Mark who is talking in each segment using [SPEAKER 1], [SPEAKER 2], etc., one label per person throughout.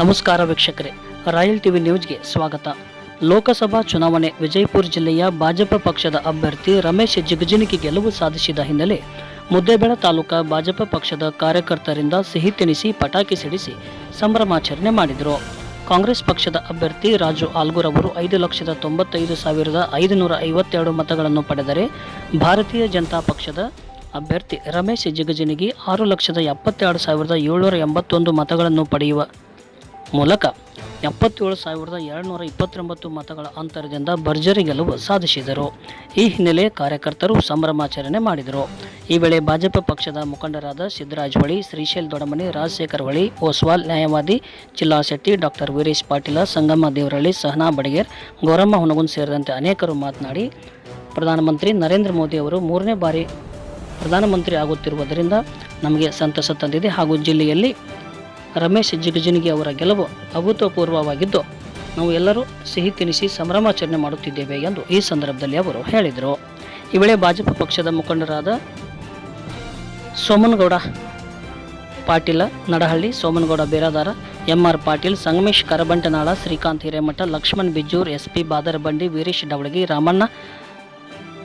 [SPEAKER 1] ನಮಸ್ಕಾರ ವೀಕ್ಷಕರೇ. Royal TV ನ್ಯೂಸ್ಗೆ ಸ್ವಾಗತ. ಲೋಕಸಭಾ ಚುನಾವಣೆ ವಿಜಯಪುರ ಜಿಲ್ಲೆಯ ಭಾಜಪ ಪಕ್ಷದ ಅಭ್ಯರ್ಥಿ ರಮೇಶ್ ಜಿಗಜಿನಿಗೆ ಗೆಲುವು ಸಾಧಿಸಿದ ಹಿನ್ನೆಲೆ ಮುದ್ದೇಬೆಳ ತಾಲೂಕಾ ಭಾಜಪ ಪಕ್ಷದ ಕಾರ್ಯಕರ್ತರಿಂದ ಸಿಹಿ ತಿನಿಸಿ ಪಟಾಕಿ ಸಿಡಿಸಿ ಸಂಭ್ರಮಾಚರಣೆ ಮಾಡಿದರು. ಕಾಂಗ್ರೆಸ್ ಪಕ್ಷದ ಅಭ್ಯರ್ಥಿ ರಾಜು ಆಲ್ಗೂರ್ ಅವರು ಐದು ಲಕ್ಷದ ತೊಂಬತ್ತೈದು ಸಾವಿರದ ಐದುನೂರ ಐವತ್ತೆರಡು ಮತಗಳನ್ನು ಪಡೆದರೆ ಭಾರತೀಯ ಜನತಾ ಪಕ್ಷದ ಅಭ್ಯರ್ಥಿ ರಮೇಶ್ ಜಿಗಜಿನಿಗಿ ಆರು ಲಕ್ಷದ ಎಪ್ಪತ್ತೆರಡು ಸಾವಿರದ ಏಳ್ನೂರ ಎಂಬತ್ತೊಂದು ಮತಗಳನ್ನು ಪಡೆಯುವ ಮೂಲಕ ಎಪ್ಪತ್ತೇಳು ಸಾವಿರದ ಎರಡುನೂರ ಇಪ್ಪತ್ತೊಂಬತ್ತು ಮತಗಳ ಅಂತರದಿಂದ ಭರ್ಜರಿ ಗೆಲುವು ಸಾಧಿಸಿದರು. ಈ ಹಿನ್ನೆಲೆ ಕಾರ್ಯಕರ್ತರು ಸಂಭ್ರಮಾಚರಣೆ ಮಾಡಿದರು. ಈ ವೇಳೆ ಭಾಜಪ ಪಕ್ಷದ ಮುಖಂಡರಾದ ಸಿದ್ದರಾಜ್ ಹೊಳಿ ಶ್ರೀಶೈಲ್ ದೊಡಮನಿ ರಾಜಶೇಖರ್ ಹೊಳಿ ಓಸ್ವಾಲ್, ನ್ಯಾಯವಾದಿ ಜಿಲ್ಲಾ ಶೆಟ್ಟಿ ಡಾಕ್ಟರ್ ವೀರೇಶ್ ಪಾಟೀಲ ಸಂಗಮ್ಮ ದೇವರಳ್ಳಿ ಸಹನಾ ಬಡಗೇರ್, ಗೌರಮ್ಮ ಹುನಗುನ್ ಸೇರಿದಂತೆ ಅನೇಕರು ಮಾತನಾಡಿ, ಪ್ರಧಾನಮಂತ್ರಿ ನರೇಂದ್ರ ಮೋದಿ ಅವರು ಮೂರನೇ ಬಾರಿ ಪ್ರಧಾನಮಂತ್ರಿ ಆಗುತ್ತಿರುವುದರಿಂದ ನಮಗೆ ಸಂತಸ ತಂದಿದೆ ಹಾಗೂ ಜಿಲ್ಲೆಯಲ್ಲಿ ರಮೇಶ್ ಜಿಗಜಿನಗಿ ಅವರ ಗೆಲುವು ಅಭೂತಪೂರ್ವವಾಗಿದ್ದು, ನಾವು ಎಲ್ಲರೂ ಸಿಹಿ ತಿನಿಸಿ ಸಂಭ್ರಮಾಚರಣೆ ಮಾಡುತ್ತಿದ್ದೇವೆ ಎಂದು ಈ ಸಂದರ್ಭದಲ್ಲಿ ಅವರು ಹೇಳಿದರು. ಈ ವೇಳೆ ಭಾಜಪ ಪಕ್ಷದ ಮುಖಂಡರಾದ ಸೋಮನಗೌಡ ಪಾಟೀಲ, ನಡಹಳ್ಳಿ, ಸೋಮನಗೌಡ ಬೇರಾದಾರ, ಎಂಆರ್ ಪಾಟೀಲ್, ಸಂಗಮೇಶ್ ಕರಬಂಟನಾಳ, ಶ್ರೀಕಾಂತ್ ಹಿರೇಮಠ, ಲಕ್ಷ್ಮಣ್ ಬಿಜ್ಜೂರ್, ಎಸ್ಪಿ ಬಾದರಬಂಡಿ, ವೀರೇಶ್ ಡವಳಗಿ, ರಾಮಣ್ಣ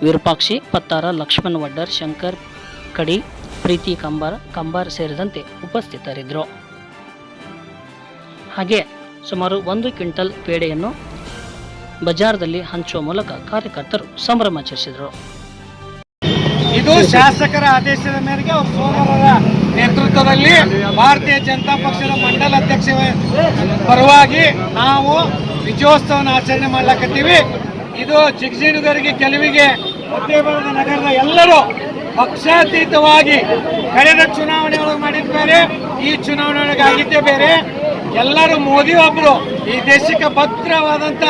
[SPEAKER 1] ವಿರೂಪಾಕ್ಷಿ, ಪತ್ತಾರ, ಲಕ್ಷ್ಮಣ್ ವಡ್ಡರ್, ಶಂಕರ್ ಕಡಿ, ಪ್ರೀತಿ ಕಂಬಾರ, ಕಂಬಾರ್ ಸೇರಿದಂತೆ ಉಪಸ್ಥಿತರಿದ್ದರು. ಹಾಗೆ ಸುಮಾರು ಒಂದು ಕ್ವಿಂಟಲ್ ಪೇಡೆಯನ್ನು ಬಜಾರ್ದಲ್ಲಿ ಹಂಚುವ ಮೂಲಕ ಕಾರ್ಯಕರ್ತರು ಸಂಭ್ರಮಾಚರಿಸಿದರು
[SPEAKER 2] ಇದು ಶಾಸಕರ ಆದೇಶದ ಮೇರೆಗೆ ಅವರು ಸೋದರರ ನೇತೃತ್ವದಲ್ಲಿ ಭಾರತೀಯ ಜನತಾ ಪಕ್ಷದ ಮಂಡಲ ಅಧ್ಯಕ್ಷ ಪರವಾಗಿ ನಾವು ವಿಜಯೋತ್ಸವನ ಆಚರಣೆ ಮಾಡ್ಲಕತ್ತೀವಿ. ಇದು ಜಿಗಜಿಣಗರಿಗೆ ಕೆಲವಿಗೆ ಮಧ್ಯಭಾಗದ ನಗರದ ಎಲ್ಲರೂ ಪಕ್ಷಾತೀತವಾಗಿ ಕಳೆದ ಚುನಾವಣೆ ಒಳಗೆ ಮಾಡಿದ ಬೇರೆ ಈ ಚುನಾವಣೆ ಒಳಗೆ ಆಗಿದ್ದೇ ಬೇರೆ. ಎಲ್ಲರೂ ಮೋದಿ ಒಬ್ರು. ಈ ದೇಶಕ್ಕೆ ಭದ್ರವಾದಂತ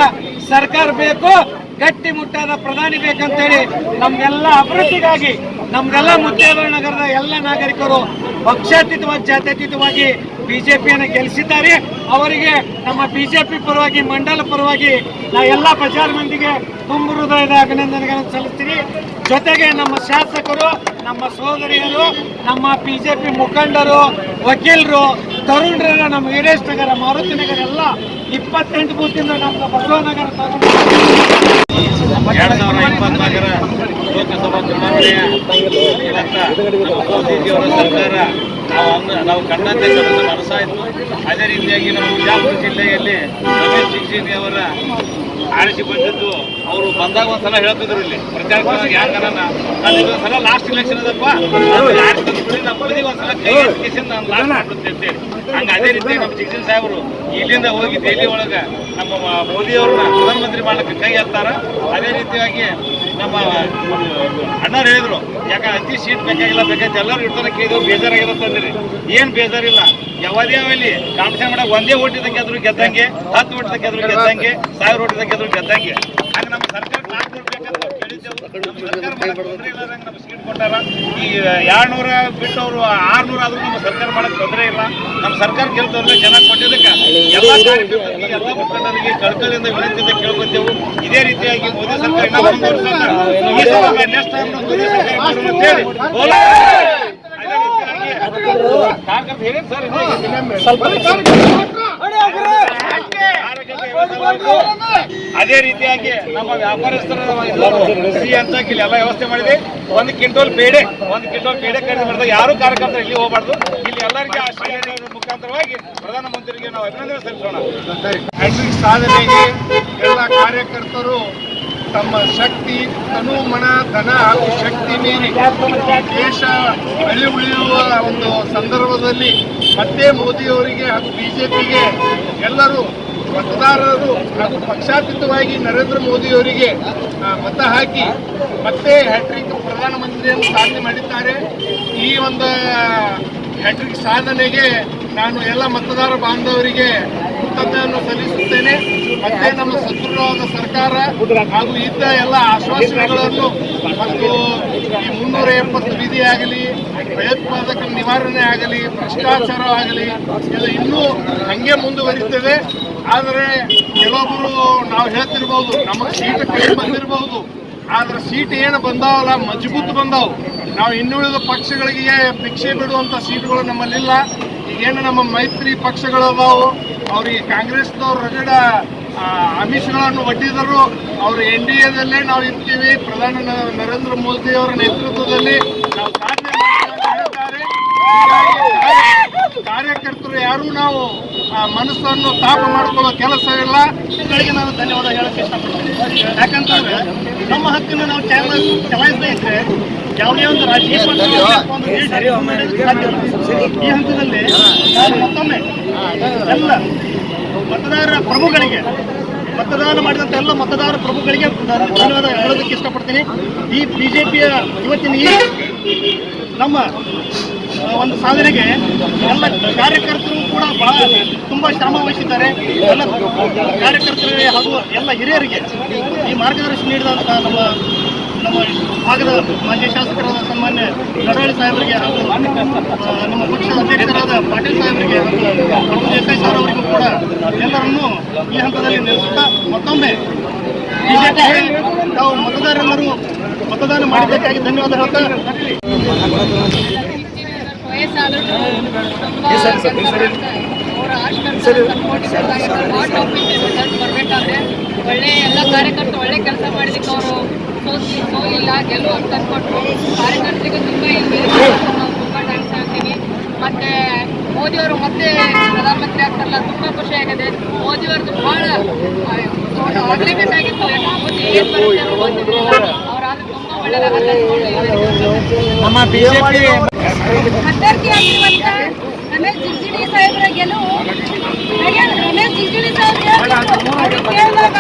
[SPEAKER 2] ಸರ್ಕಾರ ಬೇಕು, ಗಟ್ಟಿ ಮುಟ್ಟಾದ ಪ್ರಧಾನಿ ಬೇಕಂತೇಳಿ ನಮ್ಗೆಲ್ಲ ಅಭಿವೃದ್ಧಿಗಾಗಿ ನಮ್ಗೆಲ್ಲ ನಗರದ ಎಲ್ಲ ನಾಗರಿಕರು ಪಕ್ಷಾತೀತವಾಗಿ, ಜಾತ್ಯತೀತವಾಗಿ ಬಿಜೆಪಿಯನ್ನು ಗೆಲ್ಲಿಸಿದ್ದಾರೆ. ಅವರಿಗೆ ನಮ್ಮ ಬಿಜೆಪಿ ಪರವಾಗಿ, ಮಂಡಲ ಪರವಾಗಿ ನಾ ಎಲ್ಲ ಪ್ರಚಾರ ಮಂದಿಗೆ ತುಂಬ ಹೃದಯದ ಅಭಿನಂದನೆಗಳನ್ನು ಸಲ್ಲಿಸ್ತೀನಿ. ಜೊತೆಗೆ ನಮ್ಮ ಶಾಸಕರು, ನಮ್ಮ ಸೋದರಿಯರು, ನಮ್ಮ ಬಿಜೆಪಿ ಮುಖಂಡರು, ವಕೀಲರು ತರುಣರ ನಮ್ಮ ವೀರೇಶ್ ನಗರ, ಮಾರುತಿ ನಗರ ಎಲ್ಲ ಇಪ್ಪತ್ತೆಂಟು ಬೂತಿಂದ ನಮ್ಮ ಬಸವನಗರ ತಾಲೂಕು
[SPEAKER 3] ಎರಡ್ ಸಾವಿರದ ಇಪ್ಪತ್ನಾಲ್ಕರ ಲೋಕಸಭಾ ಸರ್ಕಾರ ನಾವು ಕಣ್ಣಂತೆ ನಾವು ಕೆಲಸ ನಡೆಸಾಯಿತು ಅದೇ ರೀತಿಯಾಗಿ ನಮ್ಮ ಬಿಜಾಪುರ ಜಿಲ್ಲೆಯಲ್ಲಿ ರಮೇಶ್ ಅವರ ಆರಿಸಿ ಬಂದಿದ್ದು, ಅವರು ಬಂದಾಗ ಒಂದ್ಸಲ ಹೇಳ್ತಿದ್ರು ಇಲ್ಲಿ. ಪ್ರಚಾರ ಯಾಕಂದ್ರೆ ಅಲ್ಲಿ ಇದೊಂದು ಸಲ ಲಾಸ್ಟ್ ಇಲೆಕ್ಷನ್ ಅದಪ್ಪ ಹಂಗ ಒಂದ್ಸಲ ಕೈ ಲಾಸ್ಟ್ ಅಂತೇಳಿ ಹಂಗೆ ಅದೇ ರೀತಿ ನಮ್ಮ ಜಿಗಜಿಣಗಿ ಸಾಹೇಬರು ಇಲ್ಲಿಂದ ಹೋಗಿ ದೆಹಲಿ ಒಳಗೆ ನಮ್ಮ ಮೋದಿ ಅವ್ರನ್ನ ಪ್ರಧಾನಮಂತ್ರಿ ಮಾಡ್ಲಿಕ್ಕೆ ಕೈ ಎತ್ತಾರ. ಅದೇ ರೀತಿಯಾಗಿ ನಮ್ಮ ಅಣ್ಣ ಹೇಳಿದ್ರು, ಯಾಕಂದ್ರೆ ಅತಿ ಸೀಟ್ ಬೇಕಾಗಿಲ್ಲ ಬೇಕಾಯ್ತು ಎಲ್ಲರೂ ಇರ್ತಾರೆ ಕೇಳಿದ್ರು ಬೇಜಾರಾಗಿರುತ್ತೆ ಅಂದ್ರಿ. ಏನ್ ಬೇಜಾರಿಲ್ಲ. ಯಾವದೇ ಅವಲ್ಲಿ ಕಾಂಪಿಟೇಷನ್ ಮಾಡಕ್ ಒಂದೇ ಓಟಿದ ಗೆದ್ರು ಗೆದ್ದಂಗೆ, ಹತ್ತು ಓಟಿದ ಗೆದ್ರು ಗೆದ್ದಂಗೆ, ಸಾವಿರ ಓಟಿದ ಗೆದ್ರು ಗೆದ್ದಂಗೆ. ಹಾಗೆ ನಮ್ಮ ಸರ್ಕಾರ ನಮ್ಮ ಸೀಟ್ ಕೊಟ್ಟಾರ. ಈ ಎರಡ್ನೂರ ಬಿಟ್ಟು ಅವರು ಆರ್ನೂರ ಆದ್ರೂ ನಮ್ಮ ಸರ್ಕಾರ ಮಾಡಕ್ ತೊಂದರೆ ಇಲ್ಲ. ನಮ್ಮ ಸರ್ಕಾರ ಗೆಲ್ತವ್ರನ್ನ ಚೆನ್ನಾಗಿ ಕೊಟ್ಟಿದ್ದಕ್ಕೆ ಎಲ್ಲ ಎಲ್ಲ ಮುಖಂಡರಿಗೆ ಕಳ್ಕಳಿಂದ ವಿನಂತಿಯಿಂದ ಕೇಳ್ಕೊತೇವು. ಇದೇ ರೀತಿಯಾಗಿ ಮೋದಿ ಸರ್ಕಾರ ಇನ್ನೊಂದು ಸಲ ನೆಕ್ಸ್ಟ್ ಟೈಮ್ ಮೋದಿ ಸರ್ಕಾರ ಮಾಡೋಣ ಅಂತ ಹೇಳಿ ಬೋಲೋ. ಅದೇ ರೀತಿಯಾಗಿ ಕಾರ್ಯಕರ್ತರು ಹೇಳಿದ್ರು ಸರ್ ಇನ್ನೂ ಅದೇ ರೀತಿಯಾಗಿ ನಮ್ಮ ವ್ಯಾಪಾರಸ್ಥರ ಸಿ ಅಂತ ಎಲ್ಲ ವ್ಯವಸ್ಥೆ ಮಾಡಿದೆ. ಒಂದು ಕಿಂಟೋಲ್ ಬೇಡೆ ಒಂದು ಕ್ವಿಂಟೋಲ್ ಬೇಡೆ ಖರೀದಿ ಮಾಡಿದಾಗ ಯಾರು ಕಾರ್ಯಕರ್ತರು ಇಲ್ಲಿ ಹೋಗಬಾರ್ದು? ಇಲ್ಲಿ ಎಲ್ಲರಿಗೆ ಆಶ್ರಯ ಶ್ರೀ ಮುಖಾಂತರವಾಗಿ ಪ್ರಧಾನಮಂತ್ರಿಗೆ ನಾವು ಅಭಿನಂದನೆ ಸಲ್ಲಿಸೋಣ.
[SPEAKER 2] ಸಾಧನೆಗೆ ಎಲ್ಲ ಕಾರ್ಯಕರ್ತರು ತಮ್ಮ ಶಕ್ತಿ ತನು ಧನ ಹಾಗೂ ಶಕ್ತಿ ಮೀರಿ ದೇಶ ಬೆಳೆ ಉಳಿಯುವ ಒಂದು ಸಂದರ್ಭದಲ್ಲಿ ಮತ್ತೆ ಮೋದಿಯವರಿಗೆ ಹಾಗೂ ಬಿಜೆಪಿಗೆ ಎಲ್ಲರೂ ಮತದಾರರು ಹಾಗೂ ಪಕ್ಷಾತೀತವಾಗಿ ನರೇಂದ್ರ ಮೋದಿಯವರಿಗೆ ಮತ ಹಾಕಿ ಮತ್ತೆ ಹ್ಯಾಟ್ರಿಕ್ ಪ್ರಧಾನಮಂತ್ರಿಯನ್ನು ಸಾಧನೆ ಮಾಡಿದ್ದಾರೆ. ಈ ಒಂದು ಹ್ಯಾಟ್ರಿಕ್ ಸಾಧನೆಗೆ ನಾನು ಎಲ್ಲ ಮತದಾರ ಬಾಂಧವರಿಗೆ ಕೃತಜ್ಞತೆಯನ್ನು ಸಲ್ಲಿಸುತ್ತೇನೆ. ಮತ್ತೆ ನಮ್ಮ ಸದೃಢವಾದ ಸರ್ಕಾರ ಹಾಗೂ ಇದ್ದ ಎಲ್ಲ ಆಶ್ವಾಸನೆಗಳನ್ನು ಮತ್ತು ಈ ಮುನ್ನೂರ ಎಪ್ಪತ್ತು ವಿಧಿ ಆಗಲಿ, ಭಯೋತ್ಪಾದಕ ನಿವಾರಣೆ ಆಗಲಿ, ಭ್ರಷ್ಟಾಚಾರ ಆಗಲಿ ಇದು ಇನ್ನೂ ಹಂಗೆ ಮುಂದುವರಿತದೆ. ಆದರೆ ಕೆಲವೊಬ್ಬರು ನಾವು ಹೇಳ್ತಿರ್ಬೋದು ನಮ್ಮ ಸೀಟ್ ಕೈ ಬಂದಿರಬಹುದು ಆದ್ರೆ ಸೀಟ್ ಏನು ಬಂದಾವಲ್ಲ, ಮಜಬೂತ್ ಬಂದಾವು. ನಾವು ಇನ್ನುಳಿದ ಪಕ್ಷಗಳಿಗೆ ಭಿಕ್ಷೆ ಬಿಡುವಂತ ಸೀಟ್ಗಳು ನಮ್ಮಲ್ಲಿಲ್ಲ.
[SPEAKER 4] ಏನು ನಮ್ಮ ಮೈತ್ರಿ ಪಕ್ಷಗಳು ಅದಾವು ಅವ್ರಿಗೆ ಕಾಂಗ್ರೆಸ್ನವ್ರು ರಗಡ ಆಮಿಷಗಳನ್ನು ಒಡ್ಡಿದರು ಅವರು ಎನ್ ಡಿ ಎದಲ್ಲೇ ನಾವು ಇರ್ತೀವಿ. ಪ್ರಧಾನಿ ನರೇಂದ್ರ ಮೋದಿ ಅವರ ನೇತೃತ್ವದಲ್ಲಿ ನಾವು ಸಾಧನೆ ಕಾರ್ಯಕರ್ತರು ಯಾರೂ ನಾವು ಮನಸ್ಸನ್ನು ತಾಪ ಮಾಡ್ಕೊಳ್ಳೋ ಕೆಲಸ ಇಲ್ಲ.
[SPEAKER 5] ಇವುಗಳಿಗೆ ನಾನು ಧನ್ಯವಾದ ಹೇಳಕ್ಕೆ ಇಷ್ಟಪಡ್ತೀನಿ. ಯಾಕಂತಂದ್ರೆ ನಮ್ಮ ಹಕ್ಕನ್ನು ನಾವು ಚಲಾಯಿಸದೇ ಇದ್ರೆ ಯಾವುದೇ ಒಂದು ರಾಜಕೀಯ ಪಕ್ಷ. ಈ ಹಂತದಲ್ಲಿ ನಾನು ಮತ್ತೊಮ್ಮೆ ಎಲ್ಲ ಮತದಾರರ ಪ್ರಭುಗಳಿಗೆ ಮತದಾನ ಎಲ್ಲ ಮತದಾರ ಪ್ರಭುಗಳಿಗೆ ಧನ್ಯವಾದ ಹೇಳೋದಕ್ಕೆ ಇಷ್ಟಪಡ್ತೀನಿ. ಈ ಬಿಜೆಪಿಯ ಇವತ್ತಿನ ಈ ನಮ್ಮ ಒಂದು ಸಾಧನೆಗೆ ಎಲ್ಲ ಕಾರ್ಯಕರ್ತರು ಕೂಡ ಬಹಳ ತುಂಬಾ ಶ್ರಮ ವಹಿಸಿದ್ದಾರೆ. ಎಲ್ಲ ಕಾರ್ಯಕರ್ತರಿಗೆ ಹಾಗೂ ಎಲ್ಲ ಹಿರಿಯರಿಗೆ ಈ ಮಾರ್ಗದರ್ಶನ ನೀಡಿದಂಥ ನಮ್ಮ ನಮ್ಮ ಭಾಗದ ಮಾಜಿ ಶಾಸಕರಾದ ಸನ್ಮಾನ್ಯ ನಡವಳಿ ಸಾಹೇಬರಿಗೆ ಹಾಗೂ ನಮ್ಮ ಪಕ್ಷದ ಅಧ್ಯಕ್ಷರಾದ ಪಾಟೀಲ್ ಸಾಹೇಬರಿಗೆ ಹಾಗೂ ದೇಸಾಯಿ ಸರ್ ಅವರಿಗೂ ಕೂಡ ಎಲ್ಲರನ್ನೂ ಈ ಹಂತದಲ್ಲಿ ನಿಲ್ಲಿಸುತ್ತಾ ಮತ್ತೊಮ್ಮೆ ಬಿಜೆಪಿಗೆ ನಾವು ಮತದಾರರೆಲ್ಲರೂ ಮತದಾನ ಮಾಡಬೇಕಾಗಿ ಧನ್ಯವಾದ ಹೇಳ್ತಾ.
[SPEAKER 6] ಅವರ ಆಶೀರ್ವಾದ ಬರ್ಬೇಕಾದ್ರೆ ಒಳ್ಳೆ ಎಲ್ಲ ಕಾರ್ಯಕರ್ತರು ಒಳ್ಳೆ ಕೆಲಸ ಮಾಡಿದಕ್ಕೆ ಅವರು ಸೋತಿ ಸೋಲಿಲ್ಲ ಗೆಲುವು ಅಂತ ತಂದ್ಕೊಟ್ರು ಕಾರ್ಯಕರ್ತರಿಗೆ ತುಂಬ ಇಲ್ಲಿ ನಾವು ತುಂಬ ಡ್ಯಾನ್ಸ್ ಹೇಳ್ತೀನಿ ಮತ್ತೆ ಮೋದಿಯವರು ಮತ್ತೆ ಪ್ರಧಾನಮಂತ್ರಿ ಆಗ್ತಾರಲ್ಲ ತುಂಬ ಖುಷಿ ಆಗಿದೆ. ಮೋದಿಯವ್ರದ್ದು ಭಾಳ ಅಗ್ರಿಮೆಂಟ್ ಆಗಿತ್ತು. ಮೋದಿ ಏನು ಬರುತ್ತೆ ಅನ್ನೋದು ಗೊತ್ತಿರಲಿಲ್ಲ ಅವರಾದ್ರೆ ತುಂಬ ಒಳ್ಳೆಯದಾಗುತ್ತೆ ಅಭ್ಯರ್ಥಿ ಆಗಿರುವಂತ ರಮೇಶ್ ಜಿಜಿಡಿ ಸಾಹೇಬರ ಗೆಲುವು ರಮೇಶ್ ಜಿಜಿಡಿ ಸಾಹೇಬ್ರ ಕೇಳಿದಾಗ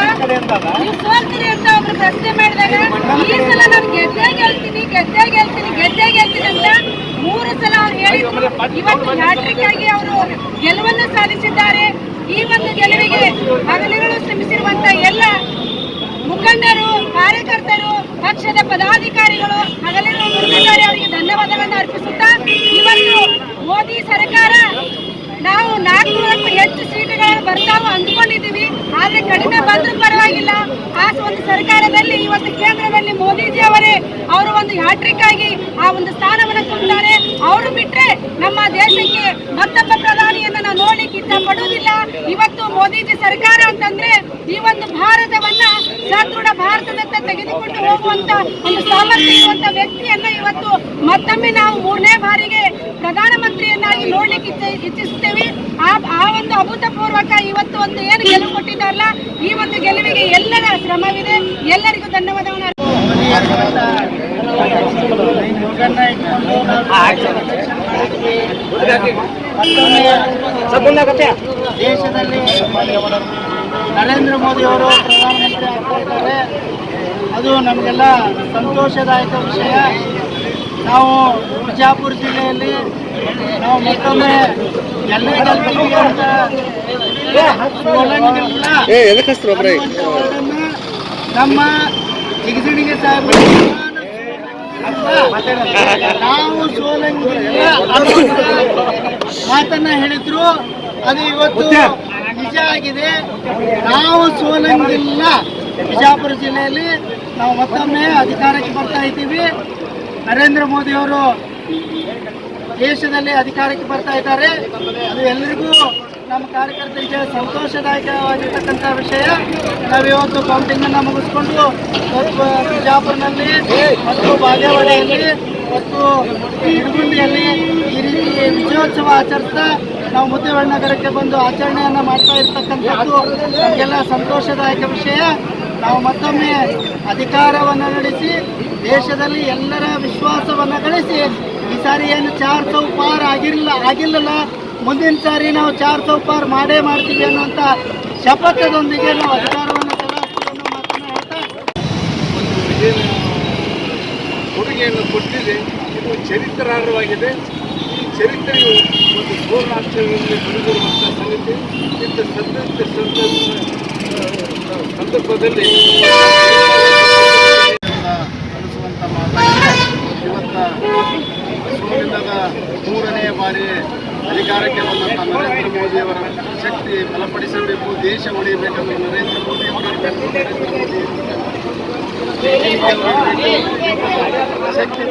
[SPEAKER 6] ನೀವು ಸೋಲ್ತೀರಿ ಅಂತ ಒಬ್ರು ಪ್ರಶ್ನೆ ಈ ಸಲ ನಾನು ಗೆದ್ದೇ ಗೆಲ್ತೀನಿ ಗೆದ್ದೇ ಗೆಲ್ತೀನಿ ಗೆದ್ದೇ ಗೆಲ್ತೀನಿ ಅಂತ ಮೂರು ಸಲ ಅವ್ರು ಇವತ್ತು ಹ್ಯಾಟ್ರಿಕ್ ಅವರು ಗೆಲುವನ್ನು ಸಾಧಿಸಿದ್ದಾರೆ. ಈ ಒಂದು ಗೆಲುವಿಗೆ ಹಗಲಿರುಳು ಶ್ರಮಿಸಿರುವಂತ ಎಲ್ಲ ಮುಖಂಡರು, ಕಾರ್ಯಕರ್ತರು, ಪಕ್ಷದ ಪದಾಧಿಕಾರಿಗಳು ಹಗಲಿರುಳು ದುಡಿದಿದ್ದಾರೆ ಅವರಿಗೆ ಧನ್ಯವಾದಗಳನ್ನು ಅರ್ಪಿಸುತ್ತಾ, ಇವತ್ತು ಮೋದಿ ಸರ್ಕಾರ ನಾವು ನಾಲ್ಕುನೂರಕ್ಕೂ ಹೆಚ್ಚು ಸೀಟುಗಳನ್ನು ಬರ್ತಾವು ಅಂದ್ಕೊಂಡಿದ್ದೀವಿ, ಆದ್ರೆ ಕಡಿಮೆ ಬಂದರೂ ಪರವಾಗಿಲ್ಲ. ಆ ಒಂದು ಸರ್ಕಾರದಲ್ಲಿ ಇವತ್ತು ಕೇಂದ್ರದಲ್ಲಿ ಮೋದಿಜಿ ಅವರೇ ಅವರು ಒಂದು ಹ್ಯಾಟ್ರಿಕ್ ಆಗಿ ಆ ಒಂದು ಸ್ಥಾನವನ್ನು ತುಂಬಿದ್ದಾರೆ. ಅವರು ಬಿಟ್ರೆ ನಮ್ಮ ದೇಶಕ್ಕೆ ಮತ್ತೊಬ್ಬ ಪ್ರಧಾನಿಯನ್ನು ನಾವು ನೋಡಿ ಇಷ್ಟಪಡುವುದಿಲ್ಲ. ಇವತ್ತು ಮೋದಿಜಿ ಸರ್ಕಾರ ಅಂತಂದ್ರೆ ಈ ಒಂದು ಭಾರತವನ್ನ ಸದೃಢ ಭಾರತದತ್ತ ತೆಗೆದುಕೊಂಡು ಹೋಗುವಂತ ಒಂದು ಸಾಮರ್ಥ್ಯ ಇರುವಂತ ವ್ಯಕ್ತಿಯನ್ನ ಇವತ್ತು ಮತ್ತೊಮ್ಮೆ ನಾವು ಮೂರನೇ ಬಾರಿಗೆ ಪ್ರಧಾನಮಂತ್ರಿಯನ್ನಾಗಿ ನೋಡ್ಲಿಕ್ಕೆ ಇಚ್ಛೆ- ಇಚ್ಛಿಸುತ್ತೇವೆ. ಆ ಆ ಒಂದು ಅಭೂತಪೂರ್ವಕ ಇವತ್ತು ಒಂದು ಏನು ಗೆಲುವು ಕೊಟ್ಟಿದ್ದಾರಲ್ಲ ಈ ಒಂದು ಗೆಲುವಿಗೆ ಎಲ್ಲರ ಶ್ರಮವಿದೆ. ಎಲ್ಲರಿಗೂ ಧನ್ಯವಾದವನ್ನು
[SPEAKER 5] ದೇಶದಲ್ಲಿ ನರೇಂದ್ರ ಮೋದಿ ಅವರು ಪ್ರಧಾನಮಂತ್ರಿ ಆಗ್ತಾ ಇದ್ದಾರೆ. ಅದು ನಮಗೆಲ್ಲ ಸಂತೋಷದಾಯಕ ವಿಷಯ. ನಾವು ಬಿಜಾಪುರ ಜಿಲ್ಲೆಯಲ್ಲಿ ನಾವು ಮತ್ತೊಮ್ಮೆ ಎಲ್ಲ ನಮ್ಮ ಜಿಗಜಿಣಿಗೆ ಸಾಹೇಬ ನಾವು ಸೋಲಂಗಿಲ್ಲ. ಮಾತನ್ನ ಹೇಳಿದ್ರು. ಅದು ಇವತ್ತು ಆಗಿದೆ. ನಾವು ಸೋಲಂಗಿಲ್ಲ. ಬಿಜಾಪುರ ಜಿಲ್ಲೆಯಲ್ಲಿ ನಾವು ಮತ್ತೊಮ್ಮೆ ಅಧಿಕಾರಕ್ಕೆ ಬರ್ತಾ ಇದ್ದೀವಿ. ನರೇಂದ್ರ ಮೋದಿ ಅವರು ದೇಶದಲ್ಲಿ ಅಧಿಕಾರಕ್ಕೆ ಬರ್ತಾ ಇದ್ದಾರೆ. ಅದು ಎಲ್ಲರಿಗೂ ನಮ್ಮ ಕಾರ್ಯಕರ್ತರಿಗೆ ಸಂತೋಷದಾಯಕವಾಗಿರ್ತಕ್ಕಂಥ ವಿಷಯ. ನಾವಿವತ್ತು ಕೌಂಟಿಂಗ್ ಅನ್ನ ಮುಗಿಸ್ಕೊಂಡು ಬಿಜಾಪುರ್ನಲ್ಲಿ ಮತ್ತು ಬಾಗೇವಾಡಿಯಲ್ಲಿ ಮತ್ತು ಹಿಡಗುಂಡಿಯಲ್ಲಿ ಈ ರೀತಿ ವಿಜಯೋತ್ಸವ ಆಚರಿಸ್ತಾ ನಾವು ಮುದ್ದೇವಾಡ ನಗರಕ್ಕೆ ಬಂದು ಆಚರಣೆಯನ್ನು ಮಾಡ್ತಾ ಇರ್ತಕ್ಕಂಥದ್ದು ನಮಗೆಲ್ಲ ಸಂತೋಷದಾಯಕ ವಿಷಯ. ನಾವು ಮತ್ತೊಮ್ಮೆ ಅಧಿಕಾರವನ್ನು ನಡೆಸಿ, ದೇಶದಲ್ಲಿ ಎಲ್ಲರ ವಿಶ್ವಾಸವನ್ನು ಗಳಿಸಿ, ಈ ಸಾರಿ ಏನು ಚಾರ್ ಚೌಪಾರ್ ಆಗಿರಲಿಲ್ಲ ಆಗಿಲ್ಲಲ್ಲ, ಮುಂದಿನ ಸಾರಿ ನಾವು ಚಾರ್ ಚೌಪಾರ್ ಮಾಡೇ ಮಾಡ್ತೀವಿ ಅನ್ನುವಂಥ ಶಪಥದೊಂದಿಗೆ ನಾವು ಅಧಿಕಾರವನ್ನು
[SPEAKER 4] ಕೊಡುಗೆಯನ್ನು ಕೊಟ್ಟಿದೆ. ಇದು ಚರಿತ್ರಾರ್ಹವಾಗಿದೆ. ಈ ಚರಿತ್ರೆಯು ಸಂದರ್ಭ ಸಂದರ್ಭ ಸಂದರ್ಭದಲ್ಲಿ ಇವತ್ತ ಸೋಲಿಲ್ಲದ ಮೂರನೇ ಬಾರಿ ಅಧಿಕಾರಕ್ಕೆ ಬಂದಂಥ ನರೇಂದ್ರ ಮೋದಿಯವರ ಶಕ್ತಿ ಬಲಪಡಿಸಬೇಕು ದೇಶ ಉಳಿಯಬೇಕಂದ್ರೆ ನರೇಂದ್ರ ಮೋದಿ ನರೇಂದ್ರ ಶಕ್ತಿ